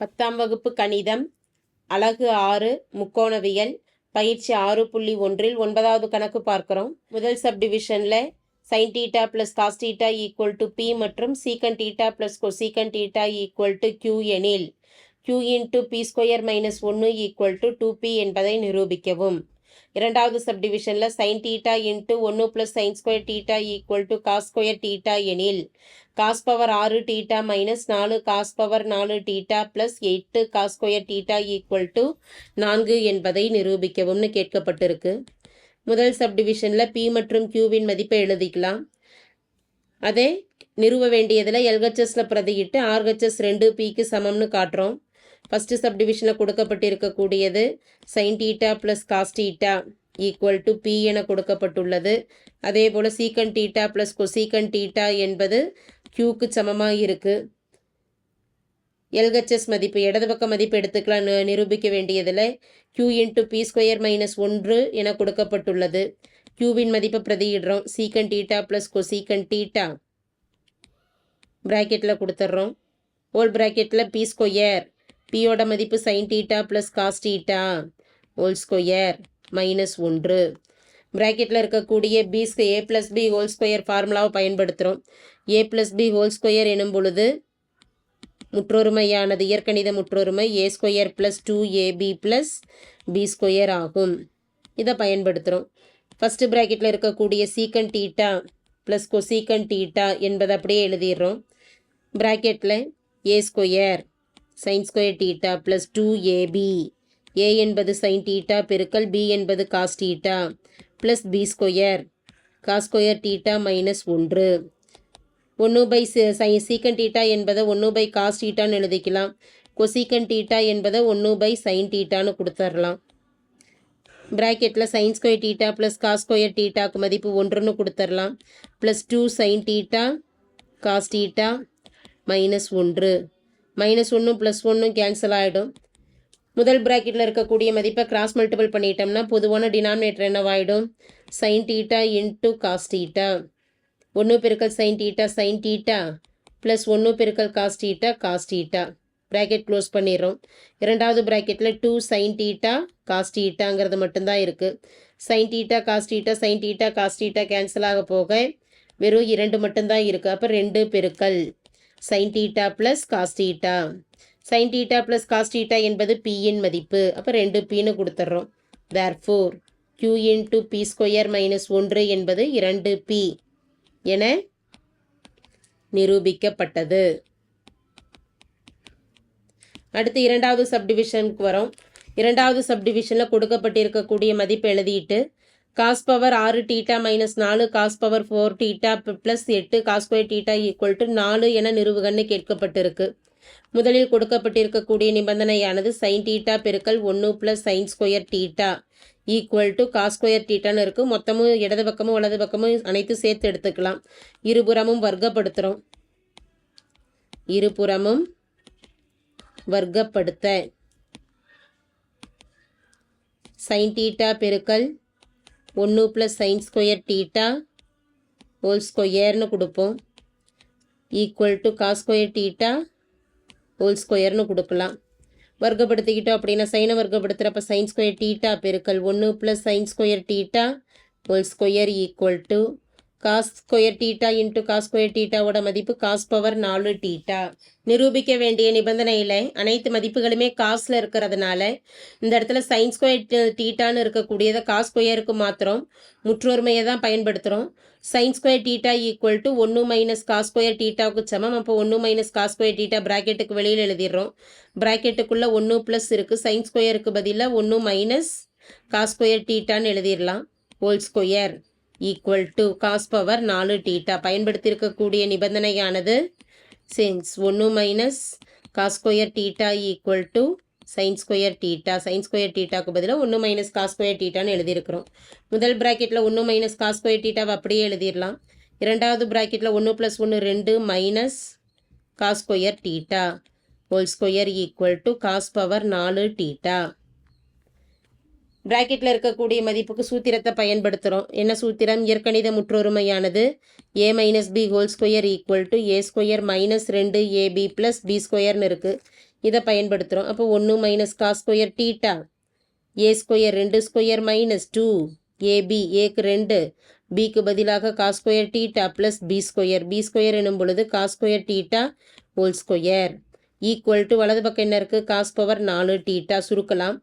பத்தாம் வகுப்பு கணிதம் அலகு ஆறு முக்கோணவியல் பயிற்சி ஆறு புள்ளி ஒன்றில் ஒன்பதாவது கணக்கு பார்க்குறோம். முதல் சப்டிவிஷனில் sine theta plus cos theta equal to p மற்றும் secant theta plus cosecant theta equal to q எனில் q into p square minus ஒன்று ஈக்குவல் டு டூ பி என்பதை நிரூபிக்கவும். இரண்டாவது சப்டிவிஷனில் சைன் டீட்டா இன்ட்டு ஒன்று plus sine square theta equal to cos square theta எனில் cos power ஆறு theta minus நாலு காஸ் பவர் நாலு டீட்டா ப்ளஸ் எட்டு cos square theta equal to நான்கு என்பதை நிரூபிக்கவும்னு கேட்கப்பட்டிருக்கு. முதல் சப்டிவிஷனில் பி மற்றும் கியூவின் மதிப்பை எழுதிக்கலாம். அதே நிறுவ வேண்டியதில் எல்ஹெச்எஸில் பிரதியிட்டு ஆர்ஹெச்எஸ் ரெண்டு பிக்கு சமம்னு காட்டுறோம். ஃபஸ்ட்டு சப்டிவிஷனில் கொடுக்கப்பட்டிருக்கக்கூடியது sine theta plus cos theta equal to p என கொடுக்கப்பட்டுள்ளது. அதே போல் சீக்கன் டீட்டா ப்ளஸ் கொசீக்கன் டீட்டா என்பது க்யூக்கு சமமாக இருக்குது எல்ஹெச்எஸ் மதிப்பு இடது பக்க மதிப்பு எடுத்துக்கலாம் நிரூபிக்க வேண்டியதில் q into p square minus ஒன்று என கொடுக்கப்பட்டுள்ளது. க்யூவின் மதிப்பை பிரதியிடுறோம். சீக்கன் டீட்டா ப்ளஸ் கொசீக்கன் டீட்டா ப்ராக்கெட்டில் கொடுத்துட்றோம். ஹோல் ப்ராக்கெட்டில் பி ஸ்கொயர் பியோட மதிப்பு sine theta plus cos theta whole square minus ஒன்று. ப்ராக்கெட்டில் இருக்கக்கூடிய b a plus b whole square ஃபார்முலாவை பயன்படுத்துகிறோம் a plus b whole square எனும் பொழுது முற்றொருமையானது இயற்கணித முற்றொருமை a square plus two a b plus b square ஆகும். இதை பயன்படுத்துகிறோம் ஃபஸ்ட்டு ப்ராக்கெட்டில் இருக்கக்கூடிய சீக்கன் டீட்டா ப்ளஸ் கொசீக்கன் டீட்டா என்பதை அப்படியே எழுதிடுறோம். ப்ராக்கெட்டில் a square sine square theta plus two a b a என்பது சைன் டீட்டா பெருக்கல் பி என்பது cos theta plus b square cos square theta minus ஒன்று. ஒன்று பை சை சீக்கன் டீட்டா என்பதை ஒன்று பை காஸ் டீட்டான்னு எழுதிக்கலாம். கொசீக்கன் டீட்டா என்பதை ஒன்று பை சைன் டீட்டான்னு கொடுத்துர்லாம். ப்ராக்கெட்டில் sine square theta plus cos square டீட்டாக்கு மதிப்பு ஒன்றுன்னு கொடுத்துர்லாம். Plus two sine theta cos theta minus ஒன்று. மைனஸ் ஒன்றும் ப்ளஸ் ஒன்றும் கேன்சல் ஆகிடும் முதல் ப்ராக்கெட்டில் இருக்கக்கூடிய மதிப்பை கிராஸ் மல்டிபிள் பண்ணிட்டோம்னா பொதுவான denominator என்னவாயிடும்? Sine theta into cos theta ஒன்று பெருக்கல் sine theta sine theta plus ஒன்று பெருக்கல் cos theta cos theta bracket close பண்ணிடுறோம் இரண்டாவது ப்ராக்கெட்டில் டூ சைன் டீட்டா காஸ் டீட்டாங்கிறது மட்டும்தான் இருக்குது sine theta cos theta sine theta cos theta cancel ஆக போக வெறும் இரண்டு மட்டும்தான் இருக்குது அப்போ ரெண்டு பெருக்கல். Sine theta plus cos theta sine theta plus cos theta என்பது பியின் மதிப்பு. அப்போ ரெண்டு பின்னு கொடுத்துட்றோம் therefore q into p square minus ஒன்று என்பது இரண்டு பி என நிரூபிக்கப்பட்டது. அடுத்து இரண்டாவது சப்டிவிஷனுக்கு வரோம். இரண்டாவது சப்டிவிஷனில் கொடுக்கப்பட்டிருக்கக்கூடிய மதிப்பு எழுதிட்டு காஸ் பவர் ஆறு டீட்டா மைனஸ் நாலு cos power four theta plus எட்டு cos square theta equal to நாலு என நிறுவுகன்னு கேட்கப்பட்டிருக்கு. முதலில் கொடுக்கப்பட்டிருக்கக்கூடிய நிபந்தனையானது சைன் டீட்டா பெருக்கல் ஒன்று plus sine square theta equal to cos square டீட்டான்னு இருக்குது மொத்தமும் இடது பக்கமும் வலது பக்கமும் அனைத்து சேர்த்து எடுத்துக்கலாம். இருபுறமும் வர்க்கப்படுத்துகிறோம் இருபுறமும் வர்க்கப்படுத்த. சைன் டீட்டா பெருக்கல் ஒன்று plus sine square theta whole ஸ்கொயர்னு கொடுப்போம். Equal to cos square theta whole ஸ்கொயர்னு கொடுக்கலாம். வர்க்கப்படுத்திக்கிட்டோம் அப்படின்னா சைனை வர்க்கப்படுத்துகிறப்ப சைன் ஸ்கொயர் டீட்டா பெருக்கல் ஒன்று plus sine square theta whole square equal to cos square theta into cos square டீட்டாவோட மதிப்பு காஸ் பவர் நாலு டீட்டா நிரூபிக்க வேண்டிய நிபந்தனையில் அனைத்து மதிப்புகளுமே காஸில் இருக்கிறதுனால இந்த இடத்துல சைன் ஸ்கொயர் டீட்டான்னு இருக்கக்கூடியதை காஸ் ஸ்கொயருக்கு மாத்திரம் முற்றொருமையை தான் பயன்படுத்துகிறோம் sine square theta equal to ஒன்று மைனஸ் காஸ் ஸ்கொயர் டீட்டாவுக்கு சமம். அப்போ ஒன்று மைனஸ் காஸ் ஸ்கொயர் டீட்டா ப்ராக்கெட்டுக்கு வெளியில் எழுதிடுறோம். ப்ராக்கெட்டுக்குள்ளே ஒன்று ப்ளஸ் இருக்குது சைன் ஸ்கொயருக்கு பதிலாக ஒன்று மைனஸ் காஸ் ஸ்கொயர் டீட்டான்னு எழுதிடலாம். Whole square equal to cos power நாலு டீட்டா பயன்படுத்தியிருக்கக்கூடிய நிபந்தனையானது சின்ஸ் ஒன்று minus cos square theta equal to sine square theta sine square டீட்டாக்கு பதிலாக ஒன்று மைனஸ் காஸ் ஸ்கொயர் டீட்டான்னு எழுதியிருக்கிறோம். முதல் ப்ராக்கெட்டில் ஒன்று மைனஸ் காஸ் ஸ்கொயர் டீட்டாவை அப்படியே எழுதிடலாம். இரண்டாவது ப்ராக்கெட்டில் ஒன்று ப்ளஸ் ஒன்று ரெண்டு minus cos square theta whole square equal to cos power நாலு டீட்டா பிராக்கெட்டில் இருக்கக்கூடிய மதிப்புக்கு சூத்திரத்தை பயன்படுத்துகிறோம் என்ன சூத்திரம்? இயற்கணித முற்றொருமையானது. A minus b whole square equal to a square minus ரெண்டு ஏபி ப்ளஸ் பி ஸ்கொயர்னு இருக்குது இதை பயன்படுத்துகிறோம் அப்போ ஒன்று minus cos square theta a square ரெண்டு square minus two a b ஏக்கு ரெண்டு பிக்கு பதிலாக cos square theta plus b square b square எனும் பொழுது cos square theta whole square equal to வலது பக்கம் என்ன இருக்குது காஸ் பவர் நாலு டீட்டா சுருக்கலாம்.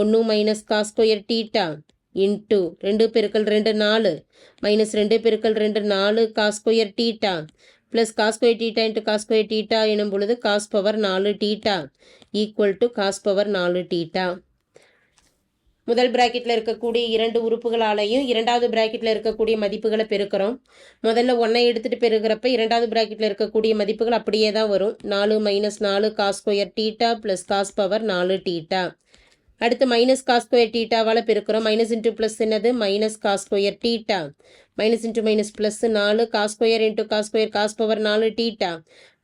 ஒன்று minus cos square theta into ரெண்டு பெருக்கல் ரெண்டு நாலு மைனஸ் ரெண்டு பெருக்கல் ரெண்டு நாலு cos square theta plus cos square theta into cos square theta எனும் பொழுது காஸ் பவர் நாலு theta equal to cos power நாலு டீட்டா முதல் பிராக்கெட்டில் இருக்கக்கூடிய இரண்டு உறுப்புகளாலையும் இரண்டாவது பிராக்கெட்டில் இருக்கக்கூடிய மதிப்புகளை பெருக்கிறோம். முதல்ல ஒன்றை எடுத்துகிட்டு பெருகிறப்ப இரண்டாவது பிராக்கெட்டில் இருக்கக்கூடிய மதிப்புகள் அப்படியே தான் வரும். நாலு மைனஸ் நாலு cos square theta plus cos power நாலு டீட்டா அடுத்து மைனஸ் காஸ் ஸ்கொயர் டீட்டாவால் பெருக்கிறோம். மைனஸ் இன்ட்டு ப்ளஸ் என்னது? Minus cos square theta minus into minus plus நாலு cos square into cos square cos power நாலு theta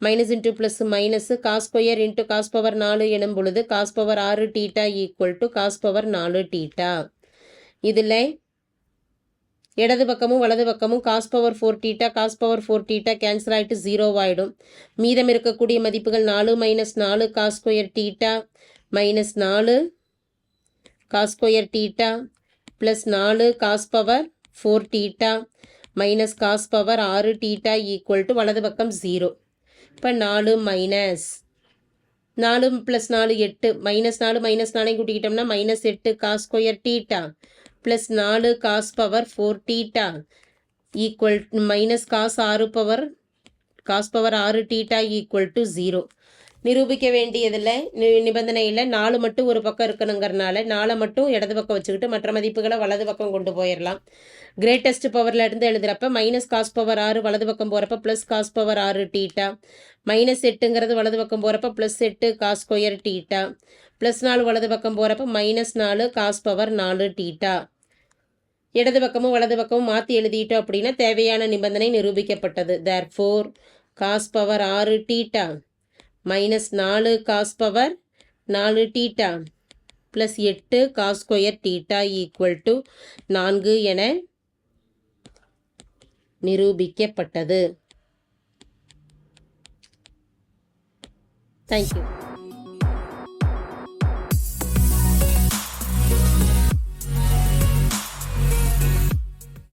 minus into plus minus cos square into cos power நாலு எனும் பொழுது cos power ஆறு theta equal to cos power நாலு theta இதில் இடது பக்கமும் வலது பக்கமும் cos power four theta cos power four theta cancel ஆகிட்டு ஜீரோ ஆகிடும் மீதம் இருக்கக்கூடிய மதிப்புகள் நாலு மைனஸ் நாலு காஸ் ஸ்கொயர் டீட்டா மைனஸ் நாலு காஸ்கொயர் டீட்டா ப்ளஸ் நாலு cos power four theta minus cos power ஆறு டீட்டா ஈக்குவல் டு வலது பக்கம் ஜீரோ இப்போ நாலு மைனஸ் நாலு ப்ளஸ் நாலு எட்டு மைனஸ் நாலு மைனஸ் நாலையும் கூட்டிக்கிட்டோம்னா மைனஸ் எட்டு காஸ் ஸ்கொயர் டீட்டா ப்ளஸ் நாலு cos power four theta equal minus cos ஆறு பவர் காஸ் பவர் ஆறு டீட்டா ஈக்குவல் டு ஜீரோ நிரூபிக்க வேண்டியதில் நிபந்தனையில் நாலு மட்டும் ஒரு பக்கம் இருக்கணுங்கிறனால நாலை மட்டும் இடது பக்கம் வச்சுக்கிட்டு மற்ற மதிப்புகளை வலது பக்கம் கொண்டு போயிடலாம் கிரேட்டஸ்ட் பவரில் இருந்து எழுதுகிறப்ப மைனஸ் காஸ் பவர் ஆறு வலது பக்கம் போகிறப்ப ப்ளஸ் காஸ் பவர் ஆறு டீட்டா மைனஸ் எட்டுங்கிறது வலது பக்கம் போகிறப்ப ப்ளஸ் எட்டு காஸ் ஸ்கொயர் டீட்டா ப்ளஸ் நாலு வலது பக்கம் போகிறப்ப மைனஸ் நாலு காஸ் பவர் நாலு டீட்டா இடது பக்கமும் வலது பக்கமும் மாற்றி எழுதிட்டோம் அப்படின்னா தேவையான நிபந்தனை நிரூபிக்கப்பட்டது. தேர் ஃபோர் காஸ் பவர் ஆறு டீட்டா மைனஸ் நாலு காஸ் பவர் நாலு டீட்டா ப்ளஸ் எட்டு cos square theta equal to நான்கு என நிரூபிக்கப்பட்டது. தேங்க்யூ